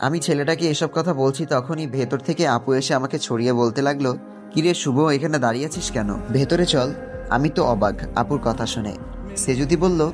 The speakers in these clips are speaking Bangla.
আমি ছেলেটাকে এসব কথা বলছি তখনই ভেতর থেকে আপু এসে আমাকে ছড়িয়ে বলতে লাগল, কিরে শুভ, এখানে দাঁড়িয়ে আছিস কেন? ভেতরে চল, আমি তো অবাক, আপুর কথা শুনে। সে যদি বলল,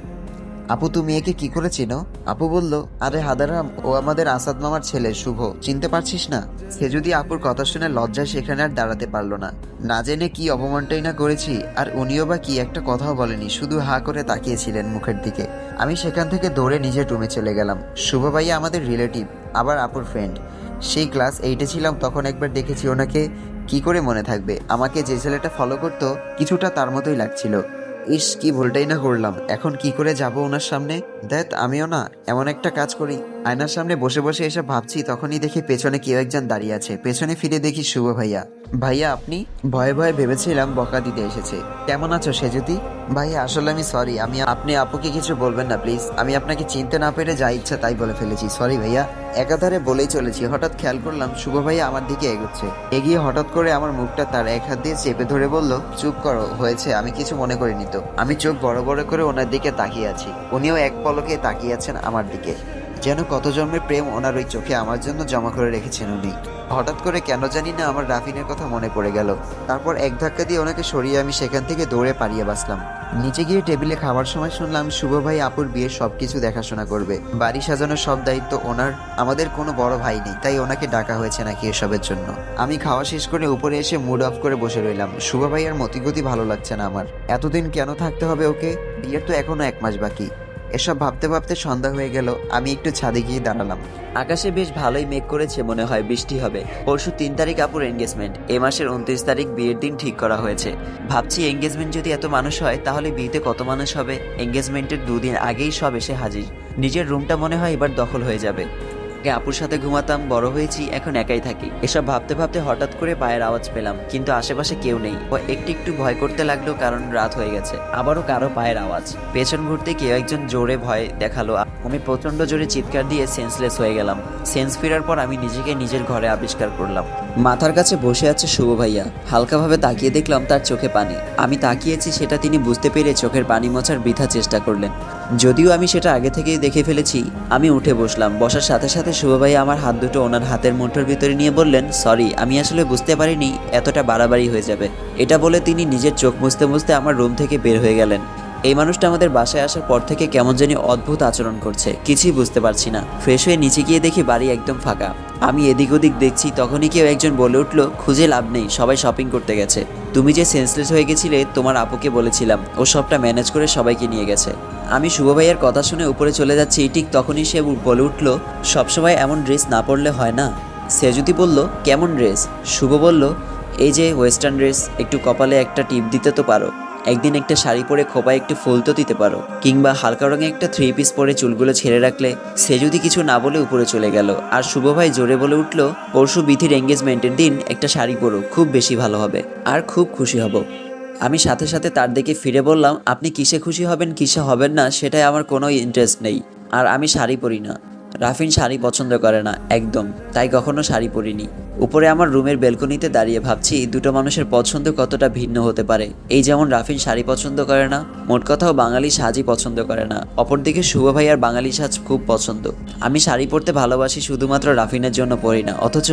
আপু, তুমি একে কি করে চিনো? আপু বলল, আরে হাদারাম, ও আমাদের আসাদ মামার ছেলে, শুভ, চিনতে পারছিস না? সে যদি আপুর কথা শুনে লজ্জায় সেখানে আর দাঁড়াতে পারল না। না জেনে কি অপমানটাই না করেছি, আর উনিও বা কি একটা কথাও বলেনি, শুধু হা করে তাকিয়েছিলেন মুখের দিকে। আমি সেখান থেকে দৌড়ে নিজের রুমে চলে গেলাম। শুভ ভাইয়া আমাদের রিলেটিভ আবার আপুর ফ্রেন্ড সেই ক্লাস এইটে ছিলাম, তখন একবার দেখেছি ওনাকে কি করে মনে থাকবে? আমাকে যে ছেলেটা ফলো করতো, কিছুটা তার মতোই লাগছিল। ইস, কি ভুলটাই না করলাম। এখন কি করে যাব ওনার সামনে? দেখ, আমিও না এমন একটা কাজ করি। আয়নার সামনে বসে বসে এসব ভাবছি, তখনই দেখি পেছনে কেউ একজন দাঁড়িয়ে আছে। পেছনে ফিরে দেখি শুভ ভাইয়া। ভাইয়া, আপনি? ভয়ে ভয়ে ভেবেছিলাম বকা দিতে এসেছে। কেমন আছো সেজুতি? ভাইয়া, আসলে আমি সরি আমি আপনি আপুকে কিছু বলবেন না প্লিজ আমি আপনাকে চিনতে না পেরে যা ইচ্ছা তাই বলে ফেলেছি। সরি ভাইয়া। একাধারে বলেই চলেছি, হঠাৎ খেয়াল করলাম শুভ ভাইয়া আমার দিকে এগোচ্ছে। এগিয়ে হঠাৎ করে আমার মুখটা তার এক হাত দিয়ে চেপে ধরে বলল, চুপ করো, হয়েছে, আমি কিছু মনে করিনি তো। আমি চোখ বড় বড় করে ওনার দিকে তাকিয়ে আছি। উনিও এক পলকে তাকিয়ে আছেন আমার দিকে। যেন কত জন্মের প্রেম ওনার ওই চোখে আমার জন্য জমা করে রেখেছেন উনি। হঠাৎ করে কেন জানি না আমার রাফিনের কথা মনে পড়ে গেল। তারপর এক ধাক্কা দিয়ে ওনাকে সরিয়ে আমি সেখান থেকে দৌড়ে পালিয়ে বাসলাম নিচে গিয়ে টেবিলে খাবার সময় শুনলাম শুভ ভাই আপুর বিয়ের সবকিছু দেখাশোনা করবে। বাড়ি সাজানোর সব দায়িত্ব ওনার, আমাদের কোনো বড় ভাই নেই, তাই ওনাকে ডাকা হয়েছে নাকি এসবের জন্য। আমি খাওয়া শেষ করে উপরে এসে মুড অফ করে বসে রইলাম। শুভ ভাইয়ার মতিগতি ভালো লাগছে না আমার। এতদিন কেন থাকতে হবে ওকে? বিয়ের তো এখনও এক মাস বাকি। এসব ভাবতে ভাবতে সন্ধ্যা হয়ে গেল, আমি একটু ছাদে গিয়ে দাঁড়ালাম। আকাশে বেশ ভালোই মেঘ করেছে, মনে হয় বৃষ্টি হবে। পরশু তিন তারিখ আপুর এঙ্গেজমেন্ট এ মাসের উনত্রিশ তারিখ বিয়ের দিন ঠিক করা হয়েছে। ভাবছি এঙ্গেজমেন্ট যদি এত মানুষ হয়, তাহলে বিয়েতে কত মানুষ হবে? এঙ্গেজমেন্টের দুদিন আগেই সব এসে হাজির। নিজের রুমটা মনে হয় এবার দখল হয়ে যাবে। আগে আপুর সাথে ঘুমাতাম, বড় হয়েছি, এখন একাই থাকি। এসব ভাবতে ভাবতে হঠাৎ করে পায়ের আওয়াজ পেলাম, কিন্তু আশেপাশে কেউ নেই। ও একটু একটু ভয় করতে লাগল, কারণ রাত হয়ে গেছে। আবারও কারও পায়ের আওয়াজ। পেছন ঘুরতে কেউ একজন জোরে ভয় দেখাল। আমি প্রচণ্ড জোরে চিৎকার দিয়ে সেন্সলেস হয়ে গেলাম। সেন্স ফেরার পর আমি নিজেকে নিজের ঘরে আবিষ্কার করলাম। মাথার কাছে বসে আছে শুভ ভাইয়া। হালকাভাবে তাকিয়ে দেখলাম তার চোখে পানি। আমি তাকিয়েছি, সেটা তিনি বুঝতে পেরে চোখের পানি মোছার বৃথা চেষ্টা করলেন। যদিও আমি সেটা আগে থেকেই দেখে ফেলেছি, আমি উঠে বসলাম। বসার সাথে সাথে শুভ ভাইয়া আমার হাত দুটো ওনার হাতের মুঠোর ভিতরে নিয়ে বললেন, সরি, আমি আসলে বুঝতে পারিনি, এতটা বাড়াবাড়ি হয়ে যাবে। এটা বলে তিনি নিজের চোখ মুছতে মুছতে আমার রুম থেকে বের হয়ে গেলেন। এই মানুষটা আমাদের বাসায় আসার পর থেকে কেমন জানি অদ্ভুত আচরণ করছে, কিছুই বুঝতে পারছি না। ফ্রেশ হয়ে নিচে গিয়ে দেখি বাড়ি একদম ফাঁকা। আমি এদিক ওদিক দেখছি, তখনই কেউ একজন বলে উঠল, খুঁজে লাভ নেই, সবাই শপিং করতে গেছে। তুমি যে সেন্সলেস হয়ে গেছিলে, তোমার আপুকে বলেছিলাম, ও সবটা ম্যানেজ করে সবাইকে নিয়ে গেছে। আমি শুভ ভাইয়ের কথা শুনে উপরে চলে যাচ্ছি, ঠিক তখনই সে বলে উঠল, সবসময় এমন ড্রেস না পরলে হয় না? সে যদি বলল, কেমন ড্রেস শুভ বলল, এই যে ওয়েস্টার্ন ড্রেস একটু কপালে একটা টিপ দিতে তো পারো। একদিন একটা শাড়ি পরে খোপায় একটু ফুল তো দিতে পারো, কিংবা হালকা রঙে একটা থ্রি পিস পরে চুলগুলো ছেড়ে রাখলে সে যদি কিছু না বলে উপরে চলে গেল। আর শুভ ভাই জোরে বলে উঠল, পরশু বিধির এঙ্গেজমেন্টের দিন একটা শাড়ি পরো, খুব বেশি ভালো হবে, আর খুব খুশি হব। আমি সাথে সাথে তার দিকে ফিরে বললাম, আপনি কিসে খুশি হবেন, কিসে হবেন না সেটাই আমার কোনো ইন্টারেস্ট নেই, আর আমি শাড়ি পরি না। রাফিন শাড়ি পছন্দ করে না, একদম। তাই কখনো শাড়ি পরিনি। উপরে আমার রুমের বেলকনিতে দাঁড়িয়ে ভাবছি, দুটো মানুষের পছন্দ কতটা ভিন্ন হতে পারে। এই যেমন রাফিন শাড়ি পছন্দ করে না, মোট কথাও বাঙালি সাজই পছন্দ করে না। অপরদিকে শুভ ভাই আর বাঙালি সাজ খুব পছন্দ। আমি শাড়ি পরতে ভালোবাসি শুধুমাত্র রাফিনের জন্য পরি না, অথচ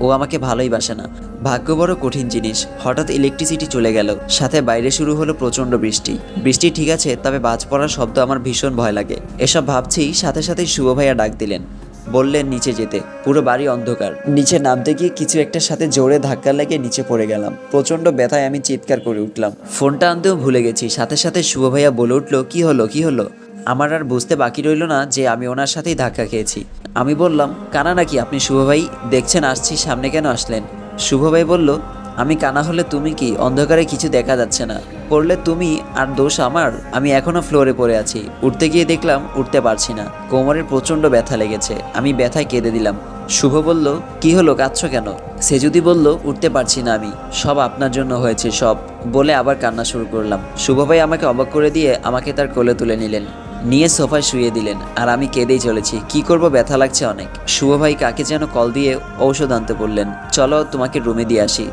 ও আমাকে ভালোই বাসে না। ভাগ্য বড় কঠিন জিনিস, হঠাৎ ইলেকট্রিসিটি চলে গেল। সাথে বাইরে শুরু হলো প্রচণ্ড বৃষ্টি। বৃষ্টি ঠিক আছে, তবে বাজ পড়ার শব্দ আমার ভীষণ ভয় লাগে। এসব ভাবছি সাথে সাথে শুভ ভাইয়া ডাক দিলেন। বললেন নিচে যেতে। পুরো বাড়ি অন্ধকার। নিচে নামতে গিয়ে কিছু একটার সাথে জোরে ধাক্কা লেগে নিচে পড়ে গেলাম। প্রচণ্ড ব্যথায় আমি চিৎকার করে উঠলাম। ফোনটা আনতেও ভুলে গেছি। সাথে সাথে শুভ ভাইয়া বলে উঠল, কি হলো কি হলো? আমার আর বুঝতে বাকি রইল না যে আমি ওনার সাথেই ধাক্কা খেয়েছি। আমি বললাম, কানা নাকি? আপনি শুভ ভাই দেখছেন, আসছি, সামনে কেন আসলেন? শুভ ভাই বলল, আমি কানা হলে তুমি কি? অন্ধকারে কিছু দেখা যাচ্ছে না। পড়লে তুমি আর দোষ আমার? আমি এখনও ফ্লোরে পড়ে আছি। উঠতে গিয়ে দেখলাম, উঠতে পারছি না। কোমরের প্রচণ্ড ব্যথা লেগেছে। আমি ব্যথায় কেঁদে দিলাম। শুভ বলল, কি হলো? কাঁদছ কেন? সে যদি বলল, উঠতে পারছি না আমি। সব আপনার জন্য হয়েছে, সব। বলে আবার কান্না শুরু করলাম। শুভ ভাই আমাকে অবাক করে দিয়ে আমাকে তার কোলে তুলে নিলেন। নিয়ে সোফায় শুয়ে দিলেন। আর আমি কেঁদেই চলেছি। কি করব? ব্যথা লাগছে অনেক। শুভ ভাই কাকে যেন কল দিয়ে ঔষধ আনতে বললেন। চলো তোমাকে রুমে দিয়ে আসি।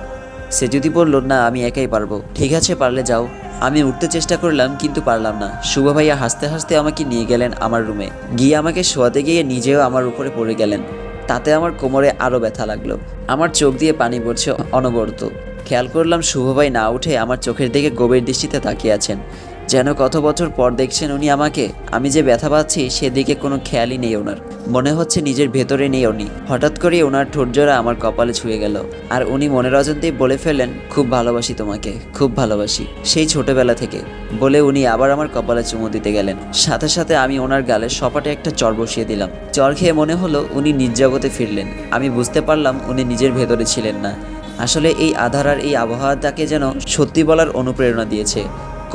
সে যদি বলল, না, আমি একাই পারব। ঠিক আছে, পারলে যাও। আমি উঠতে চেষ্টা করলাম, কিন্তু পারলাম না। শুভ ভাইয়া হাসতে হাসতে আমাকে নিয়ে গেলেন আমার রুমে। গিয়ে আমাকে শোয়াতে গিয়ে নিজেও আমার উপরে পড়ে গেলেন। তাতে আমার কোমরে আরও ব্যথা লাগল। আমার চোখ দিয়ে পানি পড়ছে অনবরত। খেয়াল করলাম শুভ ভাই না উঠে আমার চোখের দিকে গভীর দৃষ্টিতে তাকিয়ে আছেন। যেন কত বছর পর দেখছেন উনি আমাকে, আমি যে ব্যথা পাচ্ছি সেদিকে কোনো খেয়ালই নেই ওনার। মনে হচ্ছে নিজের ভেতরে নেই উনি। হঠাৎ করে ওনার ঠোঁটজোড়া আমার কপালে ছুঁয়ে গেল। আর উনি মনের অজান্তেই বলে ফেললেন, খুব ভালোবাসি তোমাকে, খুব ভালোবাসি। সেই ছোটবেলা থেকে বলে উনি আবার আমার কপালে চুমু দিতে গেলেন। সাথে সাথে আমি ওনার গালে সপাটে একটা চর বসিয়ে দিলাম। চর খেয়ে মনে হলো উনি নিজ জগতে ফিরলেন। আমি বুঝতে পারলাম উনি নিজের ভেতরে ছিলেন না। আসলে এই আধার আর এই আবহাওয়া তাকে যেন সত্যি বলার অনুপ্রেরণা দিয়েছে।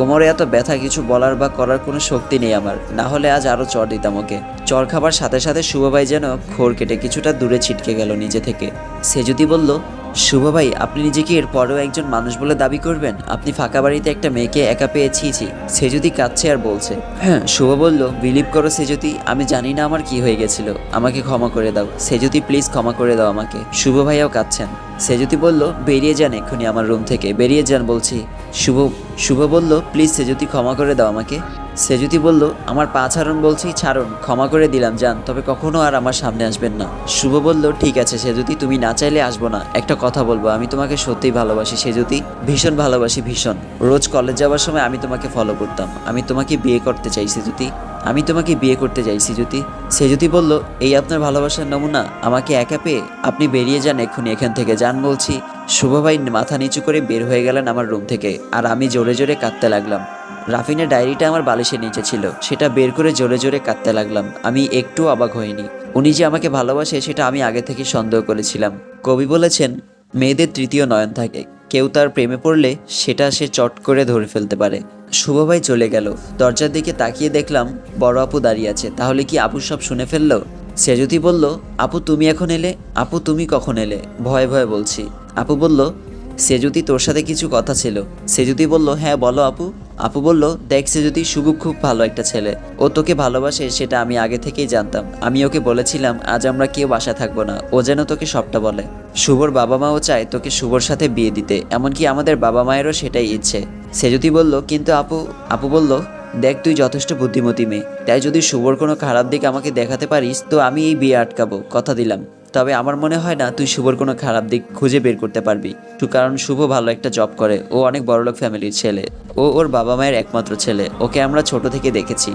কোমরে এত ব্যথা, কিছু বলার বা করার কোনো শক্তি নেই আমার। না হলে আজ আরও চর দিতাম ওকে। চর খাবার সাথে সাথে শুভ ভাই যেন খোর কেটে কিছুটা দূরে ছিটকে গেল নিজে থেকে। সে যদি বলল, শুভ ভাই, আপনি নিজেকে এর পরেও একজন মানুষ বলে দাবি করবেন? আপনি ফাঁকা বাড়িতে একটা মেয়েকে একা পেয়েছি ছিছি সে যদি কাঁদছে আর বলছে হ্যাঁ শুভ বলল, বিলিভ করো সে যদি, আমি জানি না আমার কি হয়ে গেছিল। আমাকে ক্ষমা করে দাও। সে যদি প্লিজ ক্ষমা করে দাও আমাকে। শুভ ভাইয়াও কাঁদছেন। সে যদি বলল, বেরিয়ে যান এক্ষুনি আমার রুম থেকে, বেরিয়ে যান বলছি। শুভ শুভ বলল, প্লিজ সে যদি ক্ষমা করে দাও আমাকে। সে যদি বলল, আমার পা ছাড়ুন বলছি, ছাড়ুন, ক্ষমা করে দিলাম, যান, তবে কখনো আর আমার সামনে আসবেন না। শুভ বলল, ঠিক আছে সে যদি তুমি না চাইলে আসব না। একটা কথা বলব, আমি তোমাকে সত্যিই ভালোবাসি সে যদি ভীষণ ভালোবাসি, ভীষণ। রোজ কলেজ যাওয়ার সময় আমি তোমাকে ফলো করতাম। আমি তোমাকে বিয়ে করতে চাইছি যদি আমি তোমাকে বিয়ে করতে চাইছি যদি সে যদি বলল, এই আপনার ভালোবাসার নমুনা আমাকে একা পেয়ে আপনি বেরিয়ে যান এক্ষুনি এখান থেকে, যান বলছি। শুভ ভাই মাথা নিচু করে বের হয়ে গেলেন আমার রুম থেকে, আর আমি জোরে জোরে কাঁদতে লাগলাম। রাফিনের ডায়েরিটা আমার বালিশের নিচে ছিল, সেটা বের করে জোরে জোরে কাঁদতে লাগলাম। আমি একটু অবাক হইনি। উনি যে আমাকে ভালোবাসে, সেটা আমি আগে থেকে সন্দেহ করেছিলাম। কবি বলেছেন, মেয়েদের তৃতীয় নয়ন থাকে। কেউ তার প্রেমে পড়লে, সেটা সে চট করে ধরে ফেলতে পারে। শুভ ভাই চলে গেল। দরজার দিকে তাকিয়ে দেখলাম, বড় আপু দাঁড়িয়ে আছে। তাহলে কি আপু সব শুনে ফেলল? সে যদি বলল, আপু, তুমি এখন এলে? আপু, তুমি কখন এলে? ভয়ে ভয়ে বলছি। আপু বলল, সে যদি তোর সাথে কিছু কথা ছিল। সে যদি বলল হ্যাঁ বলো আপু। আপু বলল, দেখ, সে যদি শুভ খুব ভালো একটা ছেলে। ও তোকে ভালোবাসে, সেটা আমি আগে থেকেই জানতাম। আমি ওকে বলেছিলাম, আজ আমরা কেউ বাসা থাকব না। ও যেন তোকে সবটা বলে। শুভর বাবা মাও চায় তোকে শুভর সাথে বিয়ে দিতে। এমনকি আমাদের বাবা মায়েরও সেটাই ইচ্ছে। সে যদি বলল, কিন্তু আপু আপু বলল, দেখ, তুই যথেষ্ট বুদ্ধিমতী মেয়ে। তাই যদি শুভর কোনো খারাপ দিক আমাকে দেখাতে পারিস, তো আমি এই বিয়ে আটকাবো। কথা দিলাম। তবে আমার মনে হয় না তুই শুভর কোনো খারাপ দিক খুঁজে বের করতে পারবি। কারণ শুভ ভালো একটা জব করে। ও অনেক বড়লোক ফ্যামিলির ছেলে। ও ওর বাবা মায়ের একমাত্র ছেলে। ওকে আমরা ছোট থেকে দেখেছি।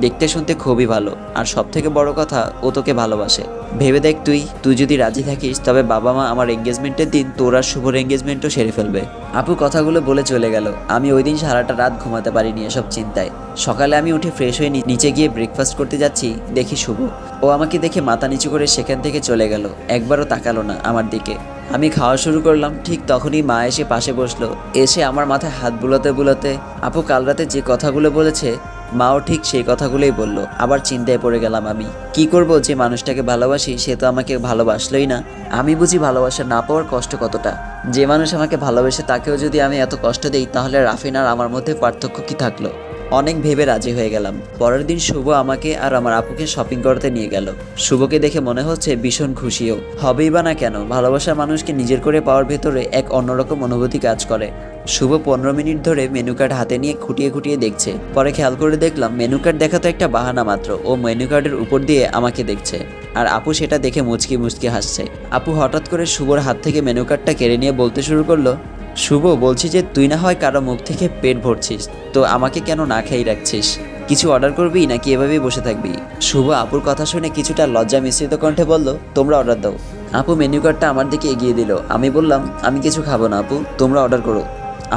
দেখতে শুনতে খুবই ভালো। আর সব থেকে বড় কথা, ও তোকে ভালোবাসে। ভেবে দেখ তুই তুই যদি রাজি থাকিস, তবে বাবা মা আমার এঙ্গেজমেন্টের দিন তোর আর শুভর এঙ্গেজমেন্টও সেরে ফেলবে। আপু কথাগুলো বলে চলে গেল। আমি ওই দিন সারাটা রাত ঘুমাতে পারিনি এসব চিন্তায়। সকালে আমি উঠে ফ্রেশ হয়ে নিচে গিয়ে ব্রেকফাস্ট করতে যাচ্ছি, দেখি শুভ। ও আমাকে দেখে মাথা নিচু করে সেখান থেকে চলে গেল। একবারও তাকালো না আমার দিকে। আমি খাওয়া শুরু করলাম, ঠিক তখনই মা এসে পাশে বসল। এসে আমার মাথায় হাত বুলাতে বুলাতে, আপু, কাল রাতে যে কথাগুলো বলেছে মাও ঠিক সেই কথাগুলোই বলল। আবার চিন্তায় পড়ে গেলাম আমি। কি করব যে মানুষটাকে ভালোবাসি, সে তো আমাকে ভালোবাসলোই না। আমি বুঝি ভালোবাসা না পাওয়ার কষ্ট কতটা। যে মানুষ আমাকে ভালোবেসে তাকেও যদি আমি এত কষ্ট দিই, তাহলে রাফিন আর আমার মধ্যে পার্থক্য কি থাকল? অনেক ভেবে রাজি হয়ে গেলাম। পরের দিন শুভ আমাকে আর আমার আপুকে শপিং করতে নিয়ে গেল। শুভকে দেখে মনে হচ্ছে ভীষণ খুশিও। হবেই বা না কেন, ভালোবাসার মানুষকে নিজের করে পাওয়ার ভেতরে এক অন্যরকম অনুভূতি কাজ করে। শুভ পনেরো মিনিট ধরে মেনু কার্ড হাতে নিয়ে খুঁটিয়ে খুঁটিয়ে দেখছে। পরে খেয়াল করে দেখলাম মেনু কার্ড দেখা তো একটা বাহানা মাত্র। ও মেনু কার্ডের উপর দিয়ে আমাকে দেখছে। আর আপু সেটা দেখে মুচকি মুচকি হাসছে। আপু হঠাৎ করে শুভর হাত থেকে মেনু কার্ডটা কেড়ে নিয়ে বলতে শুরু করল শুভ, বলছি যে তুই না হয় কারও মুখ থেকে পেট ভরছিস, তো আমাকে কেন না খেয়ে রাখছিস? কিছু অর্ডার করবি নাকি এভাবেই বসে থাকবি? শুভ, আপুর কথা শুনে কিছুটা লজ্জা মিশ্রিত কণ্ঠে বলল, তোমরা অর্ডার দাও। আপু মেনু কার্ডটা আমার দিকে এগিয়ে দিল। আমি বললাম, আমি কিছু খাব না আপু, তোমরা অর্ডার করো।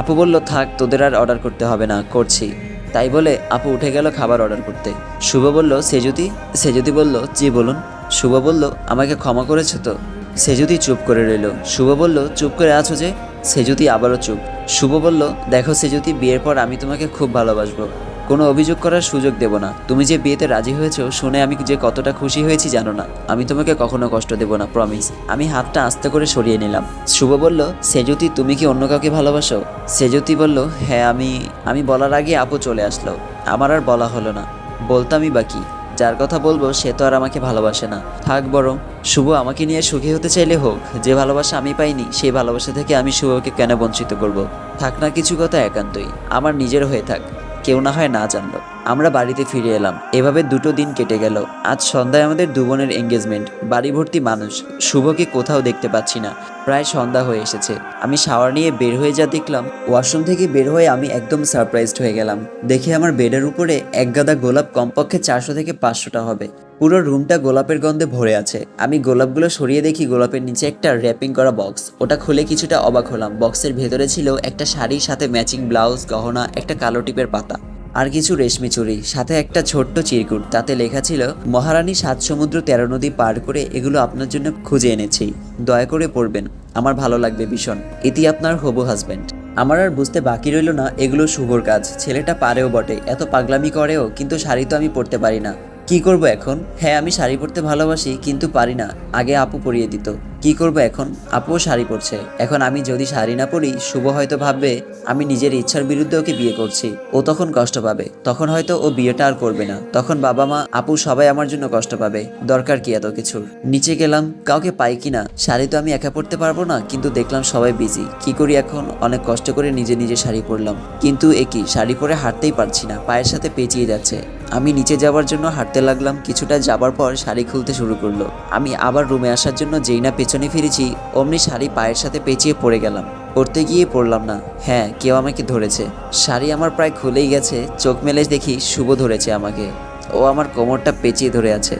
আপু বলল, থাক, তোদের আর অর্ডার করতে হবে না, করছি। তাই বলে আপু উঠে গেল খাবার অর্ডার করতে। শুভ বলল সে যদি সে যদি বলল, জি বলুন। শুভ বলল, আমাকে ক্ষমা করেছ তো? সে যদি চুপ করে রইল। শুভ বলল, চুপ করে আছো যে? সে যদি আবারও চুপ। শুভ বলল, দেখো সেজুতি, বিয়ের পর আমি তোমাকে খুব ভালোবাসবো। কোনো অভিযোগ করার সুযোগ দেব না। তুমি যে বিয়েতে রাজি হয়েছো, শুনে আমি যে কতটা খুশি হয়েছি জানো না। আমি তোমাকে কখনো কষ্ট দেব না প্রমিস আমি হাতটা আস্তে করে সরিয়ে নিলাম। শুভ বলল, সেজুতি, তুমি কি অন্য কাউকে ভালোবাসো? সেজুতি বলল হ্যাঁ আমি আমি বলার আগে আপু চলে আসলো। আমার আর বলা হলো না। বলতামই বাকি যার কথা বলব সে তো আর আমাকে ভালোবাসে না। থাক বরং, শুভ আমাকে নিয়ে সুখী হতে চাইলে হোক, যে ভালোবাসা আমি পাইনি, সেই ভালোবাসা থেকে আমি শুভকে কেন বঞ্চিত করব? থাক না কিছু কথা একান্তই, আমার নিজের হয়ে থাক, কেউ না হয় না জানলো। আমরা বাড়িতে ফিরে এলাম। এভাবে দুটো দিন কেটে গেল। আজ সন্ধ্যায় আমাদের দু বোনের এঙ্গেজমেন্ট বাড়ি ভর্তি মানুষ। শুভকে কোথাও দেখতে পাচ্ছি না। প্রায় সন্ধ্যা হয়ে এসেছে। আমি শাওয়ার নিয়ে বের হয়ে যা দেখলাম ওয়াশরুম থেকে বের হয়ে আমি একদম সারপ্রাইজড হয়ে গেলাম। দেখে আমার বেডের উপরে এক গাদা গোলাপ কমপক্ষে চারশো থেকে পাঁচশোটা হবে। পুরো রুমটা গোলাপের গন্ধে ভরে আছে। আমি গোলাপগুলো সরিয়ে দেখি গোলাপের নিচে একটা র্যাপিং করা বক্স ওটা খুলে কিছুটা অবাক হলাম। বক্সের ভেতরে ছিল একটা শাড়ির সাথে ম্যাচিং ব্লাউজ গহনা, একটা কালো টিপের পাতা। আর কিছু রেশমি চুরি, সাথে একটা ছোট্ট চিরকুট। তাতে লেখা ছিল, মহারানী সাত সমুদ্র তেরো নদী পার করে এগুলো আপনার জন্য খুঁজে এনেছি। দয়া করে পড়বেন, আমার ভালো লাগবে ভীষণ। এটি আপনার হবু হাজব্যান্ড আমার আর বুঝতে বাকি রইল না, এগুলো শুভর কাজ। ছেলেটা পারেও বটে, এত পাগলামি করেও, কিন্তু শাড়ি তো আমি পরতে পারি না। কি করব এখন? হ্যাঁ আমি শাড়ি পরতে ভালোবাসি, কিন্তু পারি না। আগে আপু পরিয়ে দিত। কি করব এখন? আপুও শাড়ি পরছে। এখন আমি যদি শাড়ি না পরি, শুভ হয়তো ভাববে, আমি নিজের ইচ্ছার বিরুদ্ধে ওকে বিয়ে করছি। ও তখন কষ্ট পাবে। তখন হয়তো ও বিয়েটা আর করবে না। তখন বাবা মা, আপু সবাই আমার জন্য কষ্ট পাবে। দরকার কি এত কিছুর নিচে গেলাম, কাউকে পাই কিনা? শাড়ি তো আমি একা পরতে পারব না, কিন্তু দেখলাম সবাই বিজি কি করি এখন? অনেক কষ্ট করে নিজে নিজে শাড়ি পরলাম। কিন্তু একই শাড়ি পরে হাঁটতেই পারছি না। পায়ের সাথে পেঁচিয়ে যাচ্ছে। আমি নিচে যাওয়ার জন্য হাঁটতে লাগলাম। কিছুটা যাবার পর শাড়ি খুলতে শুরু করল। আমি আবার রুমে আসার জন্য যেই না পেছনে ফিরেছি, অমনি শাড়ি পায়ের সাথে পেঁচিয়ে পড়ে গেলাম। পড়তে গিয়ে পড়লাম না। হ্যাঁ কেউ আমাকে ধরেছে। শাড়ি আমার প্রায় খুলেই গেছে। চোখ মেলে দেখি শুভ ধরেছে আমাকে। ও আমার কোমরটা পেঁচিয়ে ধরে আছে।